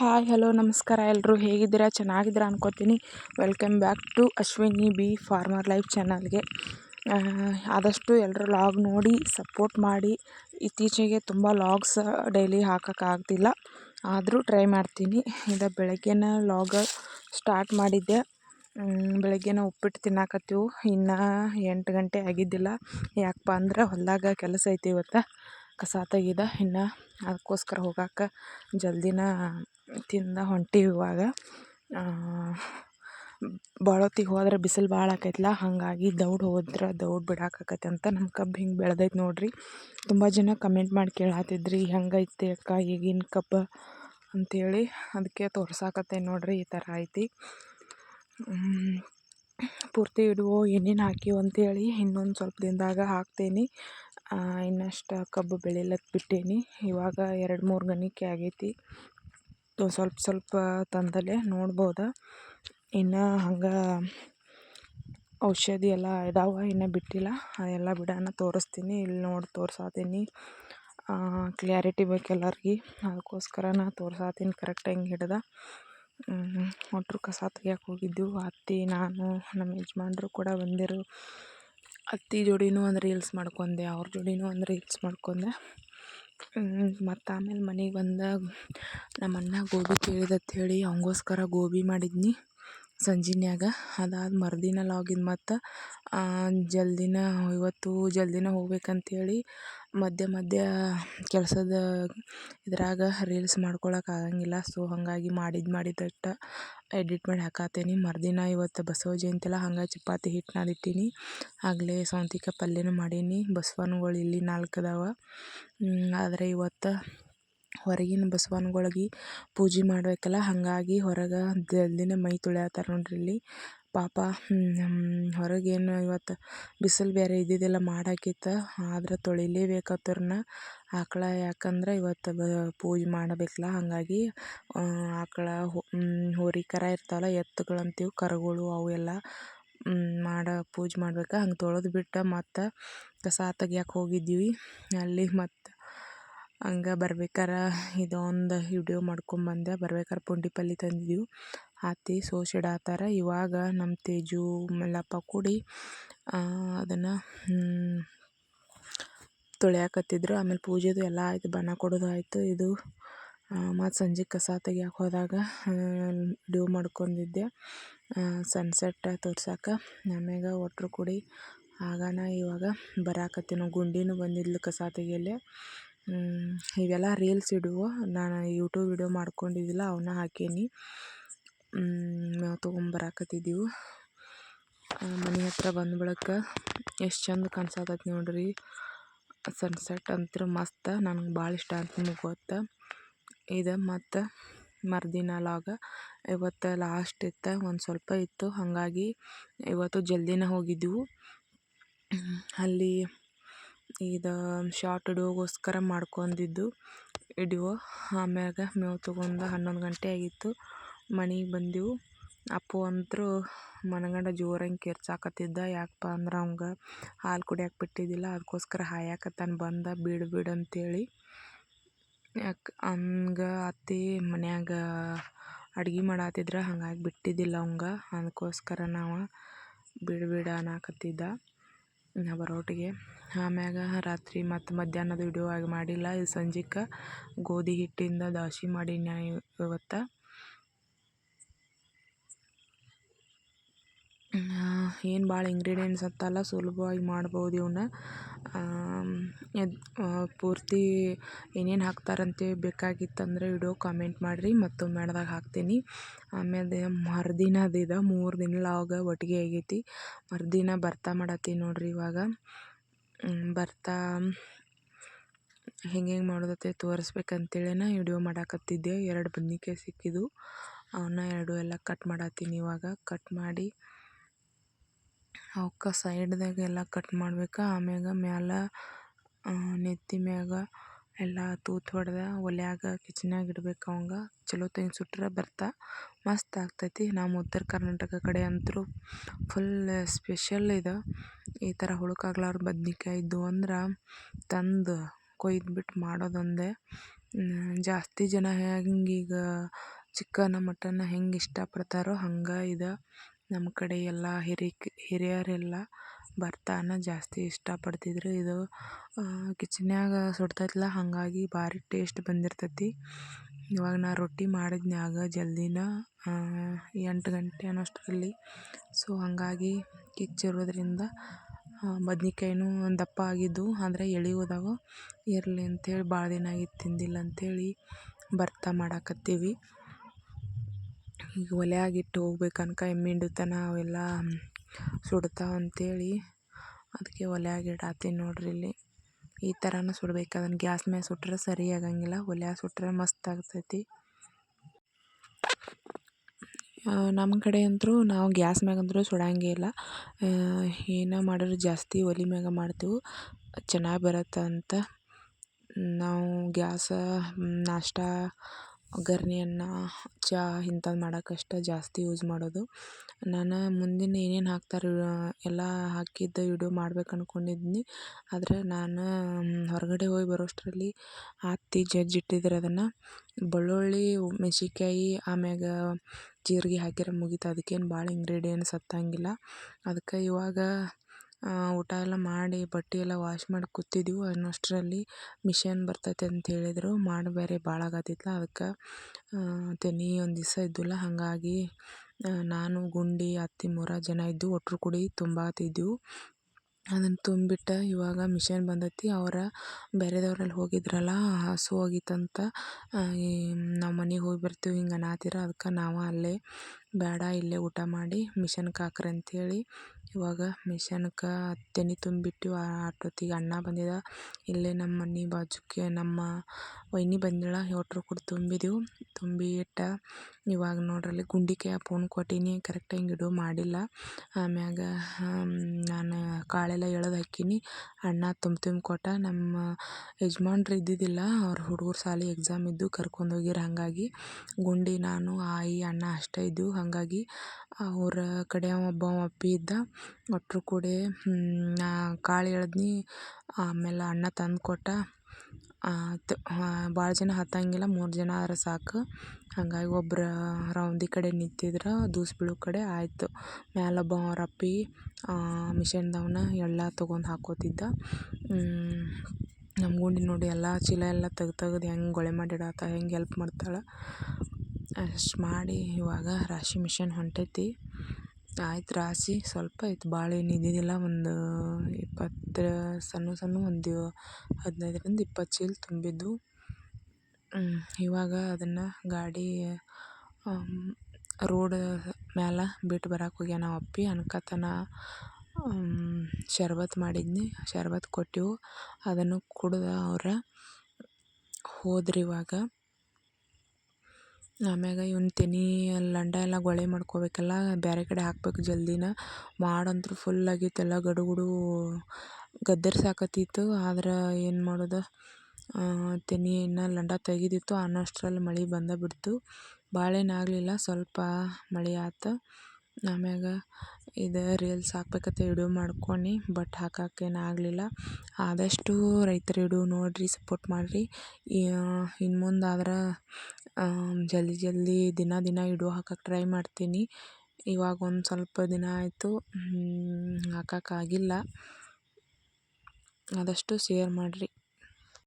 Hi, hello, ನಮಸ್ಕಾರ. ಎಲ್ಲರೂ ಹೇಗಿದ್ದೀರಾ? ಚೆನ್ನಾಗಿದ್ದೀರಾ ಅನ್ಕೋತೀನಿ. Welcome back to Ashwini B farmer life ಚಾನಲ್ಗೆ. ಆದಷ್ಟು ಎಲ್ಲರೂ ಲಾಗ್ ನೋಡಿ, ಸಪೋರ್ಟ್ ಮಾಡಿ. ಇತ್ತೀಚೆಗೆ ತುಂಬ ಲಾಗ್ಸ್ ಡೈಲಿ ಹಾಕೋಕ್ಕಾಗ್ತಿಲ್ಲ ಆದರೂ ಟ್ರೈ ಮಾಡ್ತೀನಿ. ಇದು ಬೆಳಗ್ಗೆನ ಲಾಗ ಸ್ಟಾರ್ಟ್ ಮಾಡಿದ್ದೆ. ಬೆಳಗ್ಗೆನ ಉಪ್ಪಿಟ್ಟು ತಿನ್ನಾಕತ್ತೀವಿ. ಇನ್ನೂ ಎಂಟು ಗಂಟೆ ಆಗಿದ್ದಿಲ್ಲ. ಯಾಕಪ್ಪ ಅಂದ್ರೆ ಹೊಲದಾಗ ಕೆಲಸ ಐತಿ ಇವತ್ತು. ಕಸ ತೆಗಿದ ಇನ್ನು ಅದಕ್ಕೋಸ್ಕರ ಹೋಗಾಕ ಜಲ್ದಿನ ತಿಂದ ಹೊಂಟೀವಿ ಇವಾಗ. ಭಾಳೊತ್ತಿಗೆ ಹೋದ್ರೆ ಬಿಸಿಲು ಭಾಳ ಆಕೈತಲ್ಲ ಹಾಗಾಗಿ ದೌಡ್ ಹೋದ್ರೆ ದೌಡ್ ಬಿಡಾಕತ್ತೈತೆ ಅಂತ ನಮ್ಮ ಕಬ್ಬು ಹಿಂಗೆ ಬೆಳೆದೈತೆ ನೋಡಿರಿ. ತುಂಬ ಜನ ಕಮೆಂಟ್ ಮಾಡಿ ಕೇಳಾತಿದ್ರಿ ಹೆಂಗೈತೆ ಅಕ್ಕ ಈಗಿನ ಕಬ್ಬು ಅಂಥೇಳಿ ಅದಕ್ಕೆ ತೋರ್ಸಾಕತ್ತೇನೆ ನೋಡಿರಿ ಈ ಥರ ಐತಿ. ಪೂರ್ತಿ ಇಡುವೋ ಏನೇನು ಹಾಕಿವು ಅಂತೇಳಿ ಇನ್ನೊಂದು ಸ್ವಲ್ಪ ದಿನದಾಗ ಹಾಕ್ತೇನೆ. ಇನ್ನಷ್ಟು ಕಬ್ಬು ಬೆಳಿಲಕ್ಕೆ ಬಿಟ್ಟೀನಿ. ಇವಾಗ ಎರಡು ಮೂರು ಗಣಿಕೆ ಆಗೈತಿ. ಸ್ವಲ್ಪ ಸ್ವಲ್ಪ ತಂದಲೆ ನೋಡ್ಬೋದು. ಇನ್ನು ಹಂಗೆ ಔಷಧಿ ಎಲ್ಲ ಇದಾವ, ಇನ್ನೂ ಬಿಟ್ಟಿಲ್ಲ. ಎಲ್ಲ ಬಿಡೋಣ ತೋರಿಸ್ತೀನಿ. ಇಲ್ಲಿ ನೋಡಿ ತೋರ್ಸಾತೀನಿ. ಕ್ಲ್ಯಾರಿಟಿ ಬೇಕು ಎಲ್ಲರಿಗೆ. ಅದಕ್ಕೋಸ್ಕರ ನಾ ತೋರ್ಸಾತೀನಿ. ಕರೆಕ್ಟ್ ಹೆಂಗೆ ಹಿಡ್ದ. ಒಟ್ರು ಕಸ ತೆಗಿಯಕ್ಕೆ ಹೋಗಿದ್ದೆವು. ಅತ್ತಿ, ನಾನು ನಮ್ಮ ಯಜಮಾನ್ರು ಕೂಡ ಬಂದಿರು. ಅತ್ತೆ ಜೋಡಿನೂ ಒಂದು ರೀಲ್ಸ್ ಮಾಡ್ಕೊಂಡೆ, ಅವ್ರ ಜೋಡಿನೂ ಒಂದು ರೀಲ್ಸ್ ಮಾಡ್ಕೊಂಡೆ. ಮತ್ತು ಆಮೇಲೆ ಮನೆಗೆ ಬಂದಾಗ ನಮ್ಮ ಅಣ್ಣ ಗೋಬಿ ಕೇಳಿದತ್ ಹೇಳಿ, ಅವಂಗೋಸ್ಕರ ಗೋಬಿ ಮಾಡಿದ್ನಿ ಸಂಜಿನ್ಯಾಗ. ಅದಾದ ಮರುದಿನ ಲಾಗಿನ್ ಮತ್ತು ಜಲ್ದಿನ ಇವತ್ತು ಜಲ್ದಿನ ಹೋಗ್ಬೇಕಂತೇಳಿ ಮಧ್ಯ ಮಧ್ಯ ಕೆಲಸದ ಇದ್ರಾಗ ರೀಲ್ಸ್ ಮಾಡ್ಕೊಳಕ್ಕೆ ಆಗಂಗಿಲ್ಲ. ಸೊ ಹಾಗಾಗಿ ಮಾಡಿದ್ದು ಮಾಡಿದಟ್ಟು ಎಡಿಟ್ ಮಾಡಿ ಹಾಕತ್ತೀನಿ ಮರುದಿನ ಇವತ್ತು ಬಸವ ಜಯಂತಿ ಅಲ್ಲ ಹಂಗೆ ಚಪಾತಿ ಹಿಟ್ಟು ನಾದಿಟ್ಟೀನಿ ಆಗಲೇ ಸೌಂತಿಕಾಯಿ ಪಲ್ಯನೂ ಮಾಡೀನಿ. ಬಸವನ್ಗಳು ಇಲ್ಲಿ ನಾಲ್ಕು ಅದಾವೆ ಆದರೆ ಇವತ್ತು ಹೊರಗಿನ ಬಸವನ್ಗಳಿಗೆ ಪೂಜೆ ಮಾಡಬೇಕಲ್ಲ, ಹಾಗಾಗಿ ಹೊರಗೆ ಜಲ್ದಿನೇ ಮೈ ತೊಳ್ಯಾತಾರ ನೋಡಿರಿ ಇಲ್ಲಿ. ಪಾಪ ಹೊರಗೇನು ಇವತ್ತು ಬಿಸಿಲು ಬೇರೆ ಇದ್ದಿದ್ದಿಲ್ಲ ಮಾಡಾಕಿತ್ತು. ಆದ್ರೆ ತೊಳಿಲೇಬೇಕಾತರ್ನ ಆಕಳ ಯಾಕಂದ್ರೆ ಇವತ್ತು ಪೂಜೆ ಮಾಡಬೇಕಲ್ಲ ಹಾಗಾಗಿ ಆಕಳ ಹೋರಿ ಕರ ಇರ್ತಾವಲ್ಲ ಎತ್ತುಗಳು ಅಂತೀವಿ ಕರುಗಳು ಅವು ಎಲ್ಲ ಮಾಡೋ, ಪೂಜೆ ಮಾಡ್ಬೇಕು. ಹಂಗೆ ತೊಳೆದು ಬಿಟ್ಟು ಮತ್ತು ಕಸ ತೆಗಿಯಕ್ಕೆ ಹೋಗಿದ್ವಿ. ಅಲ್ಲಿ ಮತ್ತು ಹಂಗೆ ಬರ್ಬೇಕಾರೆ ಇದೊಂದು ವಿಡಿಯೋ ಮಾಡ್ಕೊಂಡ್ಬಂದೆ ಬರ್ಬೇಕಾರೆ ಪುಂಡಿ ಪಲ್ಲೆ ತಂದಿದ್ದೀವಿ ಅತ್ತೆ ಸೋಸಿಡಾತ್ತಾರ ಇವಾಗ ನಮ್ಮ ತೇಜು ಮಲ್ಲಪ್ಪ ಕೂಡಿ ಅದನ್ನು ತೊಳ್ಯಾಕತ್ತಿದ್ರು. ಆಮೇಲೆ ಪೂಜೆದು ಎಲ್ಲ ಆಯ್ತು, ಬಣ್ಣ ಕೊಡೋದು ಆಯಿತು. ಇದು ಮತ್ತು ಸಂಜೆ ಕಸ ತೆಗಿಯಕ್ಕೆ ಹೋದಾಗ ಡ್ಯೂ ಮಾಡ್ಕೊಂಡಿದ್ದೆ. ಸನ್ಸೆಟ್ ತೋರ್ಸಕ್ಕೆ ಆಮ್ಯಾಗ ಒಟ್ರು ಕೂಡಿ ಆಗಾನ ಇವಾಗ ಬರಾಕತ್ತಿನ. ಗುಂಡಿನೂ ಬಂದಿದ್ಲು ಕಸ ತೆಗಿಯಲ್ಲಿ. ಇವೆಲ್ಲ ರೀಲ್ಸ್ ಇಡುವ. ನಾನು ಯೂಟ್ಯೂಬ್ ವಿಡಿಯೋ ಮಾಡ್ಕೊಂಡಿದ್ದಿಲ್ಲ ಅವನ್ನ ಹಾಕೀನಿ. ನಾವು ತೊಗೊಂಬರಾಕತ್ತಿದ್ದೆವು ಮನೆ ಹತ್ರ ಬಂದ ಬಳಿಕ ಎಷ್ಟು ಚಂದ ಕಾಣಿಸತೈತಿ ನೋಡ್ರಿ. ಸನ್ಸೆಟ್ ಅಂತೂ ಮಸ್ತ್, ನನಗೆ ಭಾಳ ಇಷ್ಟ ಅಂತ ನಿಮಗೆ ಇದು ಮತ್ತು ಮರುದಿನ ಲಾಗ ಇವತ್ತು ಲಾಸ್ಟ್ ಇತ್ತು, ಒಂದು ಸ್ವಲ್ಪ ಇತ್ತು. ಹಾಗಾಗಿ ಇವತ್ತು ಜಲ್ದಿನೇ ಹೋಗಿದ್ದೆವು ಅಲ್ಲಿ ಇದು ಶಾರ್ಟ್ ಹಿಡಿಯೋಗೋಸ್ಕರ ಮಾಡ್ಕೊಂಡಿದ್ದು ಹಿಡಿಯೋ ಆಮ್ಯಾಗ ಮೇವು ತೊಗೊಂಡು ಹನ್ನೊಂದು ಗಂಟೆ ಆಗಿತ್ತು. ಮನೆಗೆ ಬಂದೆವು. ಅಪ್ಪು ಅಂತೂ ಮನಗಂಡ ಜೋರಾಗಿ ಕೆರ್ಚಾಕತ್ತಿದ್ದ ಯಾಕಪ್ಪ ಅಂದ್ರೆ ಅವಂಗೆ ಹಾಲು ಕುಡಿಯಕ್ಕೆ ಬಿಟ್ಟಿದ್ದಿಲ್ಲ ಅದಕ್ಕೋಸ್ಕರ ಹಾಯಾಕತ್ತಾನ, ಬಂದ ಬಿಡು ಬಿಡು ಅಂತೇಳಿ. ಯಾಕೆ ಹಂಗೆ ಅತ್ತೆ ಮನ್ಯಾಗ ಅಡ್ಗೆ ಮಾಡಾತಿದ್ರು, ಹಂಗಾಗಿ ಬಿಟ್ಟಿದ್ದಿಲ್ಲ ಅವಂಗೆ. ಅದಕ್ಕೋಸ್ಕರ ನಾವು ಬಿಡು ಬಿಡು ಅನ್ನಕತ್ತಿದ್ದ ನಾ ಬರೋಟಿಗೆ ಆಮ್ಯಾಗ ರಾತ್ರಿ ಮತ್ತು ಮಧ್ಯಾಹ್ನದ ವಿಡಿಯೋ ಆಗಿ ಮಾಡಿಲ್ಲ. ಇದು ಸಂಜೆಗೆ ಗೋಧಿ ಹಿಟ್ಟಿಂದ ದಾಶಿ ಮಾಡೀನಿ ಇವತ್ತು ಏನು ಭಾಳ ಇಂಗ್ರೀಡಿಯೆಂಟ್ಸ್ ಅಂತಲ್ಲ ಸುಲಭವಾಗಿ ಮಾಡ್ಬೋದು ಇವನ್ನ ಪೂರ್ತಿ ಏನೇನು ಹಾಕ್ತಾರಂತೆ ಬೇಕಾಗಿತ್ತಂದ್ರೆ ವಿಡಿಯೋ ಕಾಮೆಂಟ್ ಮಾಡಿರಿ ಮತ್ತೊಮ್ಮೆ ಮಾಡ್ದಾಗ ಹಾಕ್ತೀನಿ. ಆಮೇಲೆ ಮರುದಿನದ ಇದು, ಮೂರು ದಿನ ಲಾಗ ಒಟ್ಟಿಗೆ ಆಗೈತಿ. ಮರುದಿನ ಬರ್ತಾ ಮಾಡತ್ತೀನಿ ನೋಡಿರಿ ಇವಾಗ. ಬರ್ತಾ ಹೆಂಗೆ ಹೆಂಗೆ ಮಾಡೋದತ್ತೆ ತೋರಿಸ್ಬೇಕಂತೇಳಿನ ವಿಡಿಯೋ ಮಾಡಾಕತ್ತಿದ್ದೆ. ಎರಡು ಬದ್ನಿಕಾಯಿ ಸಿಕ್ಕಿದ್ದು ಅವನ್ನ ಎರಡು ಎಲ್ಲ ಕಟ್ ಮಾಡತ್ತೀನಿ ಇವಾಗ. ಕಟ್ ಮಾಡಿ ಅವಕ್ಕೆ ಸೈಡ್ದಾಗೆಲ್ಲ ಕಟ್ ಮಾಡ್ಬೇಕು. ಆಮ್ಯಾಗ ಮ್ಯಾಲೆ ನೆತ್ತಿ ಮ್ಯಾಗ ಎಲ್ಲ ತೂತು ಹೊಡೆದ ಒಲ್ಯಾಗ ಕಿಚನ್ಯಾಗ ಇಡ್ಬೇಕು ಅವಂಗ. ಚಲೋ ತಂಗಿ ಸುಟ್ರೆ ಬರ್ತಾ ಮಸ್ತ್ ಆಗ್ತೈತಿ. ನಮ್ಮ ಉತ್ತರ ಕರ್ನಾಟಕ ಕಡೆ ಅಂತೂ ಫುಲ್ ಸ್ಪೆಷಲ್ ಇದು. ಈ ಥರ ಹುಳುಕಾಗ್ಲಾರ್ದ ಬದ್ನಿಕಾಯಿ ಇದ್ದು ಅಂದ್ರೆ ತಂದು ಕೊಯ್ದುಬಿಟ್ಟು ಮಾಡೋದೊಂದೇ. ಜಾಸ್ತಿ ಜನ ಹೆಂಗೆ ಈಗ ಚಿಕನ್ ಮಟನ್ ಹೆಂಗೆ ಇಷ್ಟಪಡ್ತಾರೋ ಹಂಗೆ ಇದು. ನಮ್ಮ ಕಡೆ ಎಲ್ಲ ಹಿರಿಕ್, ಹಿರಿಯರೆಲ್ಲ ಭರ್ತಾನ ಜಾಸ್ತಿ ಇಷ್ಟಪಡ್ತಿದ್ರು. ಇದು ಕಿಚನ್ಯಾಗ ಸುಡ್ತೈತಲ್ಲ ಹಾಗಾಗಿ ಭಾರಿ ಟೇಸ್ಟ್ ಬಂದಿರ್ತೈತಿ. ಇವಾಗ ನಾ ರೊಟ್ಟಿ ಮಾಡಿದ್ನ್ಯಾಗ ಜಲ್ದಿನ ಎಂಟು ಗಂಟೆ ಅನ್ನೋಷ್ಟರಲ್ಲಿ ಸೊ ಹಾಗಾಗಿ ಕಿಚ್ಚಿರೋದ್ರಿಂದ ಬದ್ನಿಕಾಯಿನೂ ದಪ್ಪ ಆಗಿದ್ದವು ಆದರೆ ಎಳೆ ಹೋದವು. ಇರಲಿ ಅಂಥೇಳಿ ಭಾಳ ದಿನ ಆಗಿತ್ತು ತಿಂದಿಲ್ಲ ಅಂಥೇಳಿ ಭರ್ತಾ ಮಾಡಾಕತ್ತೀವಿ. ಈಗ ಒಲ್ಯಾಗ ಹೋಗ್ಬೇಕು ಅನ್ಕ ಎಮ್ಮಿಂಡು ತನ ಅವೆಲ್ಲ ಸುಡ್ತಾವೆ ಅಂತೇಳಿ ಅದಕ್ಕೆ ಒಲ್ಯಾಗ ಇಡಾತ್ತೀನಿ ನೋಡ್ರಿ ಇಲ್ಲಿ. ಈ ಥರನೂ ಸುಡ್ಬೇಕು. ಅದನ್ನು ಗ್ಯಾಸ್ ಮೇಲೆ ಸುಟ್ಟರೆ ಸರಿ ಆಗಂಗಿಲ್ಲ. ಒಲ್ಯಾಗ ಸುಟ್ಟರೆ ಮಸ್ತ್ ಆಗ್ತೈತಿ. ನಮ್ಮ ಕಡೆ ಅಂತೂ ನಾವು ಗ್ಯಾಸ್ ಮ್ಯಾಗ ಅಂದರೂ ಸುಡಂಗೇ ಇಲ್ಲ. ಏನೇ ಮಾಡಿದ್ರು ಜಾಸ್ತಿ ಒಲೆ ಮ್ಯಾಗ ಮಾಡ್ತೀವಿ. ಚೆನ್ನಾಗಿ ಬರುತ್ತೆ ಅಂತ ನಾವು ಗ್ಯಾಸ, ನಾಷ್ಟ ಒಗ್ಗರ್ಣೆ ಅನ್ನ ಚಹಾ ಇಂಥದ್ದು ಮಾಡೋಕ್ಕಷ್ಟೇ ಜಾಸ್ತಿ ಯೂಸ್ ಮಾಡೋದು. ನಾನು ಮುಂದಿನ ಏನೇನು ಹಾಕ್ತಾರೆ ಎಲ್ಲ ಹಾಕಿದ್ದು ವಿಡಿಯೋ ಮಾಡ್ಬೇಕು ಅಂದ್ಕೊಂಡಿದ್ನಿ ಆದರೆ ನಾನು ಹೊರಗಡೆ ಹೋಗಿ ಬರೋಷ್ಟರಲ್ಲಿ ಅತ್ತೆ ಜಜ್ಜಿಟ್ಟಿದ್ರು ಅದನ್ನು. ಬೆಳ್ಳುಳ್ಳಿ, ಮೆಣಸಿನ್ಕಾಯಿ, ಆಮ್ಯಾಗ ಜೀರಿಗೆ ಹಾಕಿರೆ ಮುಗೀತು. ಅದಕ್ಕೇನು ಭಾಳ ಇಂಗ್ರೀಡಿಯೆಂಟ್ಸ್ ಹತ್ತಂಗಿಲ್ಲ ಅದಕ್ಕೆ ಇವಾಗ ಊಟ ಎಲ್ಲ ಮಾಡಿ ಬಟ್ಟೆ ಎಲ್ಲ ವಾಶ್ ಮಾಡಿ ಕೂತಿದ್ದೆವು ಅನ್ನೋಷ್ಟರಲ್ಲಿ ಮಿಷನ್ ಬರ್ತೈತೆ ಅಂತ ಹೇಳಿದರು. ಮಾಡಿ ಬೇರೆ ಭಾಳ ಆಗತಿತ್ತು ಅದಕ್ಕೆ ತೆನಿ ಒಂದು ದಿವಸ ಇದ್ದಿಲ್ಲ. ಹಾಗಾಗಿ ನಾನು, ಗುಂಡಿ, ಅತ್ತೆ, ಮೂರು ಜನ ಇದ್ದು ಒಟ್ರು ಕೂಡಿ ತುಂಬಾತಿದ್ದೆವು ಅದನ್ನು ತುಂಬಿಟ್ಟು ಇವಾಗ ಮಿಷನ್ ಬಂದೈತಿ. ಅವರ ಬೇರೆದವ್ರಲ್ಲಿ ಹೋಗಿದ್ರಲ್ಲ, ಹಸು ಹೋಗಿತ್ತಂತ ನಮ್ಮ ಮನೆಗೆ ಹೋಗಿ ಬರ್ತೀವಿ, ಹಿಂಗೆ ಅನ್ನತ್ತಿರ ಅದಕ್ಕೆ ನಾವು ಅಲ್ಲೇ ಬೇಡ, ಇಲ್ಲೇ ಊಟ ಮಾಡಿ, ಮಿಷನ್ಗೆ ಹಾಕ್ರಿ ಅಂತೇಳಿ. ಇವಾಗ ಮಿಷನ್ಗೆ ತೆನೆ ತುಂಬಿಟ್ಟು ಅಷ್ಟೊತ್ತಿಗೆ ಅಣ್ಣ ಬಂದಿದ್ದ ಇಲ್ಲೇ ನಮ್ಮ ಮನೆ ಬಾಜುಕ್ಕೆ ನಮ್ಮ ವೈನಿ ಬಂದಿಳ, ಹೋಟ್ರು ಕೂಡ ತುಂಬಿದೆವು. ತುಂಬಿ ಇಟ್ಟ, ಇವಾಗ ನೋಡ್ರಲ್ಲಿ ಗುಂಡಿಕೆ ಫೋನ್ ಕೊಟ್ಟೀನಿ ಕರೆಕ್ಟಾಗಿ ಹಿಂಗೆ ಇಡು ಮಾಡಿಲ್ಲ. ಆಮ್ಯಾಗ ನಾನು ಕಾಳೆಲ್ಲ ಎಳೆದು ಹಾಕೀನಿ. ಅಣ್ಣ ತುಂಬ ತುಂಬಿ ಕೊಟ್ಟ. ನಮ್ಮ ಯಜಮಾನ್ರು ಇದ್ದಿದ್ದಿಲ್ಲ, ಅವ್ರ ಹುಡುಗರು ಸಾಲಿ ಎಕ್ಸಾಮ್ ಇದ್ದು ಕರ್ಕೊಂಡು ಹೋಗಿರ ಹಾಗಾಗಿ. ಗುಂಡಿ ನಾನು, ಆಯಿ, ಅಣ್ಣ ಅಷ್ಟೇ ಇದ್ದೆವು. ಹಾಗಾಗಿ ಅವ್ರ ಕಡೆ ಒಬ್ಬ ಅಪ್ಪಿ ಇದ್ದ. ಒಟ್ರು ಕೂಡಿ ಕಾಳು ಎಳೆದ್ನಿ ಆಮೇಲೆ ಅಣ್ಣ ತಂದು ಕೊಟ್ಟ. ಆಯ್ತು ಭಾಳ ಜನ ಹತ್ತಂಗಿಲ್ಲ, ಮೂರು ಜನ ಆದ್ರೆ ಸಾಕು. ಹಾಗಾಗಿ ಒಬ್ರು ರೌಂದಿ ಕಡೆ ನಿಂತಿದ್ರು, ದೂಸ್ ಬೀಳೋ ಕಡೆ ಆಯಿತು. ಮ್ಯಾಲೊಬ್ಬ ಅವ್ರ ಅಪ್ಪಿ ಮಿಷನ್ದವನ ಎಲ್ಲ ತೊಗೊಂಡು ಹಾಕೋತಿದ್ದ. ನಮ್ಮ ಗುಂಡಿ ನೋಡಿ ಎಲ್ಲ ಚೀಲ ಎಲ್ಲ ತೆಗ್ದು ತೆಗ್ದು ಹೆಂಗೆ ಗೊಳೆ ಮಾಡಿ ಇಡತ್ತ ಹೆಂಗೆ ಹೆಲ್ಪ್ ಮಾಡ್ತಾಳೆ. ಅಷ್ಟು ಮಾಡಿ ಇವಾಗ ರಾಶಿ ಮಿಷನ್ ಹೊಂಟೈತಿ. ಆಯ್ತು ರಾಶಿ ಸ್ವಲ್ಪ ಐತೆ ಭಾಳ ಏನು ಇದ್ದಿದ್ದಿಲ್ಲ. ಒಂದು ಇಪ್ಪತ್ತು ಸಣ್ಣ ಸಣ್ಣ ಒಂದು ಹದಿನೈದರಿಂದ ಇಪ್ಪತ್ತು ಚೀಲ ತುಂಬಿದ್ದವು ಇವಾಗ ಅದನ್ನು ಗಾಡಿ ರೋಡ್ ಮ್ಯಾಲ ಬಿಟ್ಟು ಬರಕ್ಕೆ ನಾವು ಅಪ್ಪಿ. ಅನ್ಕತನ ಶರ್ಬತ್ ಮಾಡಿದ್ನಿ. ಶರ್ಬತ್ ಕೊಟ್ಟೆವು. ಅದನ್ನು ಕುಡ್ದು ಅವ್ರು ಹೋದ್ರು ಇವಾಗ ಆಮ್ಯಾಗ ಇವ್ನ ತೆನೆ ಲಂಡ ಎಲ್ಲ ಗೊಳೆ ಮಾಡ್ಕೊಬೇಕಲ್ಲ ಬೇರೆ ಕಡೆ ಹಾಕ್ಬೇಕು ಜಲ್ದಿನ. ಮಾಡಂತ್ರು ಫುಲ್ ಆಗಿತ್ತು ಎಲ್ಲ ಗಡುಗುಡು ಗದ್ದರ್ಸಾಕತ್ತಿತ್ತು ಆದ್ರೆ ಏನು ಮಾಡೋದು? ತೆನೆ ಇನ್ನು ಲಂಡ ತೆಗೆದಿತ್ತು, ಅನ್ನೋಷ್ಟರಲ್ಲಿ ಮಳೆ ಬಂದೇ ಬಿಡ್ತು. ಭಾಳ ಏನು ಆಗಲಿಲ್ಲ, ಸ್ವಲ್ಪ ಮಳೆ ಆಯ್ತು ಆಮ್ಯಾಗ ಇದು ರೀಲ್ಸ್ ಹಾಕ್ಬೇಕಂತ ವಿಡಿಯೋ ಮಾಡ್ಕೊಂಡು ಬಟ್ ಹಾಕಕ್ಕೇನು ಆಗಲಿಲ್ಲ. ಆದಷ್ಟು ರೈತರ ವಿಡಿಯೋ ನೋಡಿರಿ ಸಪೋರ್ಟ್ ಮಾಡಿರಿ. ಇನ್ನು ಮುಂದೆ ಆದ್ರೆ ಜಲ್ದಿ ಜಲ್ದಿ ದಿನ ದಿನ ವಿಡಿಯೋ ಹಾಕಕ್ಕೆ ಟ್ರೈ ಮಾಡ್ತೀನಿ. ಇವಾಗ ಒಂದು ಸ್ವಲ್ಪ ದಿನ ಆಯಿತು ಹಾಕಕ್ಕಾಗಿಲ್ಲ ಆದಷ್ಟು ಶೇರ್ ಮಾಡಿರಿ.